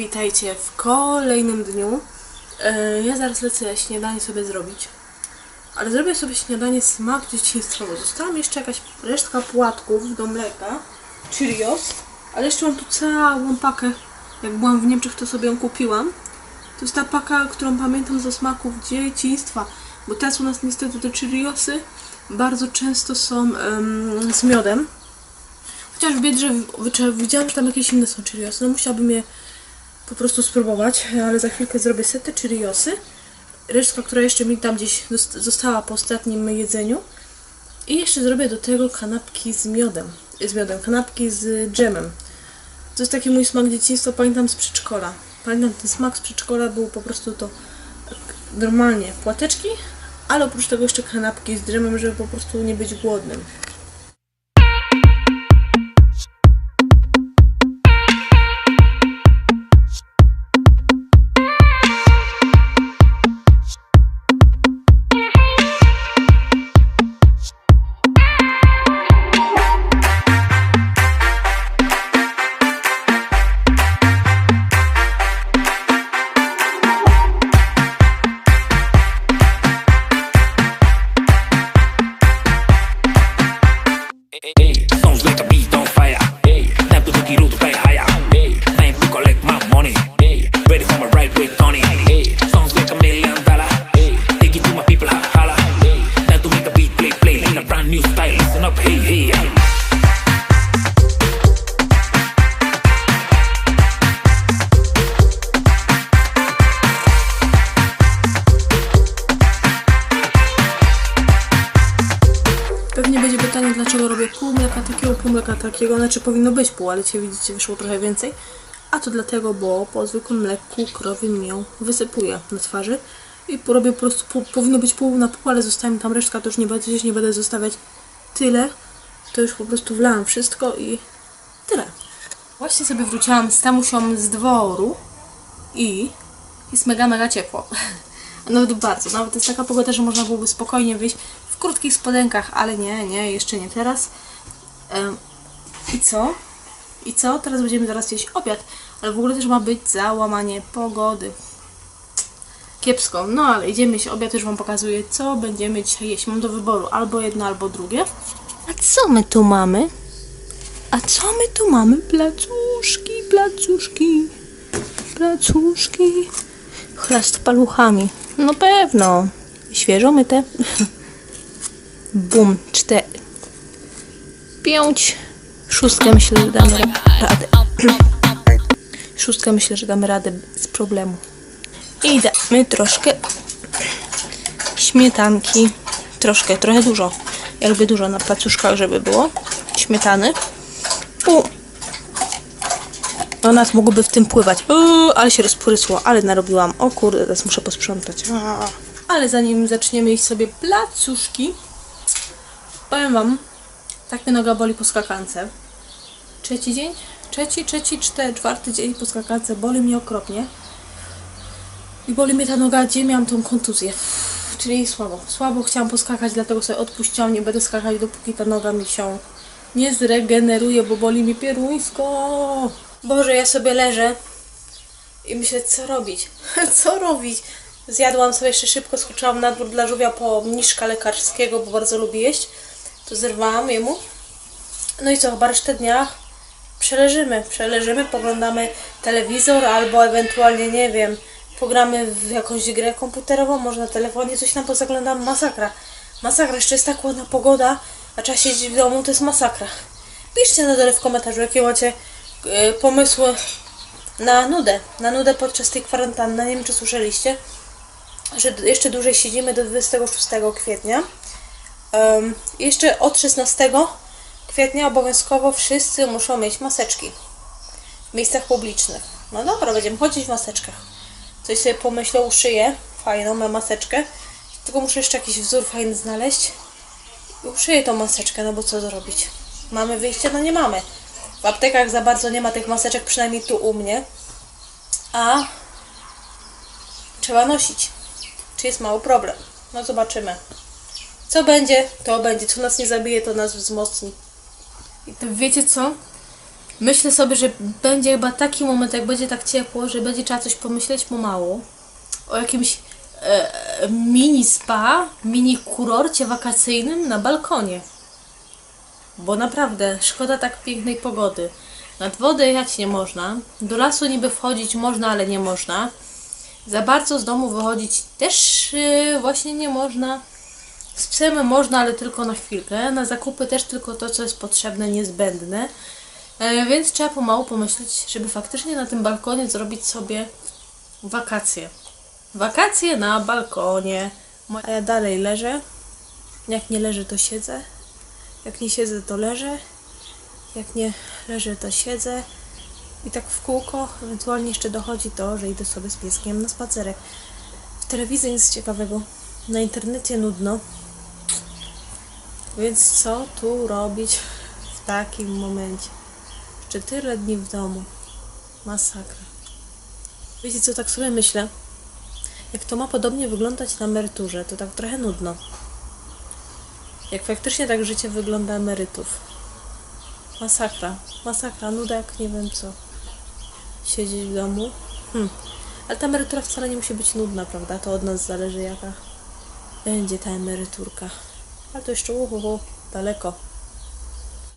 witajcie w kolejnym dniu. E, Ja zaraz lecę śniadanie sobie zrobić. Ale zrobię sobie śniadanie smak dzieciństwa, bo została mi jeszcze jakaś resztka płatków do mleka. Cheerios. Ale jeszcze mam tu całą pakę. Jak byłam w Niemczech, to sobie ją kupiłam. To jest ta paka, którą pamiętam ze smaków dzieciństwa. Bo teraz u nas niestety te Cheeriosy bardzo często są em, z miodem. Chociaż w Biedrze widziałam, że tam jakieś inne są Cheeriosy. No musiałabym je po prostu spróbować, ale za chwilkę zrobię sety Cheeriosy. Resztka, która jeszcze mi tam gdzieś zost- została po ostatnim jedzeniu. I jeszcze zrobię do tego kanapki z miodem. Z miodem, kanapki z dżemem. To jest taki mój smak dzieciństwa, pamiętam z przedszkola. Pamiętam ten smak z przedszkola, był po prostu to normalnie płateczki, ale oprócz tego jeszcze kanapki z dżemem, żeby po prostu nie być głodnym. Hey, like a beat on fire. Hey, time takiego. Znaczy powinno być pół, ale dzisiaj widzicie, wyszło trochę więcej. A to dlatego, bo po zwykłym mleku krowie mi ją wysypuje na twarzy. I po- robię po prostu, pół, powinno być pół na pół, ale zostaje mi tam resztka, to już nie będę, już nie będę zostawiać tyle. To już po prostu wlałam wszystko i tyle. Właśnie sobie wróciłam z tamusią z dworu i jest mega, mega ciepło. Nawet bardzo. Nawet jest taka pogoda, że można byłoby spokojnie wyjść w krótkich spodenkach, ale nie, nie, jeszcze nie teraz. I co? I co? Teraz będziemy zaraz jeść obiad, ale w ogóle też ma być załamanie pogody. Kiepsko. No ale idziemy jeść obiad, już Wam pokazuję, co będziemy dzisiaj jeść. Mam do wyboru albo jedno, albo drugie. A co my tu mamy? A co my tu mamy? Placuszki, placuszki, placuszki. Chlast paluchami. No pewno. Świeżo myte. Bum. Cztery. Pięć. Szóstkę myślę, że damy ra- radę. Szóstkę myślę, że damy radę z problemu. I damy troszkę śmietanki. Troszkę, trochę dużo. Ja lubię dużo na placuszkach, żeby było. Śmietany. Pół no nas mogłoby w tym pływać. Uuu, ale się rozprysło, ale narobiłam. O kurde, teraz muszę posprzątać. Ale zanim zaczniemy jeść sobie placuszki, powiem wam, tak mnie noga boli po skakance. Trzeci dzień? Trzeci, trzeci, czwarty dzień po skakance. Boli mnie okropnie. I boli mnie ta noga, gdzie miałam tą kontuzję. Czyli słabo. Słabo chciałam poskakać, dlatego sobie odpuściłam. Nie będę skakać, dopóki ta noga mi się nie zregeneruje, bo boli mi pieruńsko. Boże, ja sobie leżę i myślę, co robić? co robić? Zjadłam sobie jeszcze szybko, skoczyłam na dwór dla żółwia po mniszka lekarskiego, bo bardzo lubi jeść. To zerwałam jemu. No i co, chyba resztę dnia przeleżymy. Przeleżymy, poglądamy telewizor albo ewentualnie, nie wiem, pogramy w jakąś grę komputerową, może na telefonie coś tam pozaglądam. Masakra. Masakra, jeszcze jest tak ładna pogoda, a trzeba siedzieć w domu, to jest masakra. Piszcie na dole w komentarzu, jakie macie e, pomysły na nudę. Na nudę podczas tej kwarantanny. Nie wiem, czy słyszeliście, że jeszcze dłużej siedzimy do 26 kwietnia. Em, jeszcze od 16 kwietnia obowiązkowo wszyscy muszą mieć maseczki w miejscach publicznych. No dobra, będziemy chodzić w maseczkach. Coś sobie pomyślę, uszyję fajną mam maseczkę. Tylko muszę jeszcze jakiś wzór fajny znaleźć. I uszyję tą maseczkę, no bo co zrobić? Mamy wyjście? No nie mamy. W aptekach za bardzo nie ma tych maseczek, przynajmniej tu u mnie. A trzeba nosić. Czy jest mały problem? No zobaczymy. Co będzie, to będzie. Co nas nie zabije, to nas wzmocni. I to wiecie co? Myślę sobie, że będzie chyba taki moment, jak będzie tak ciepło, że będzie trzeba coś pomyśleć pomału. O jakimś e, mini spa, mini kurorcie wakacyjnym na balkonie. Bo naprawdę, szkoda tak pięknej pogody. Nad wodę jechać nie można. Do lasu niby wchodzić można, ale nie można. Za bardzo z domu wychodzić też yy, właśnie nie można. Z psem można, ale tylko na chwilkę. Na zakupy też tylko to, co jest potrzebne, niezbędne. E, więc trzeba pomału pomyśleć, żeby faktycznie na tym balkonie zrobić sobie wakacje. Wakacje na balkonie. A ja dalej leżę. Jak nie leżę, to siedzę. Jak nie siedzę, to leżę. Jak nie leżę, to siedzę. I tak w kółko, ewentualnie jeszcze dochodzi to, że idę sobie z pieskiem na spacerek. W telewizji nic ciekawego. Na internecie nudno. Więc co tu robić w takim momencie? Jeszcze tyle dni w domu. Masakra. Wiecie co, tak sobie myślę? Jak to ma podobnie wyglądać na emeryturze, to tak trochę nudno. Jak faktycznie tak życie wygląda emerytów. Masakra. Masakra, nuda jak nie wiem co. Siedzieć w domu. Hm. Ale ta emerytura wcale nie musi być nudna, prawda? To od nas zależy jaka będzie ta emeryturka. Ale to jeszcze uhu, daleko.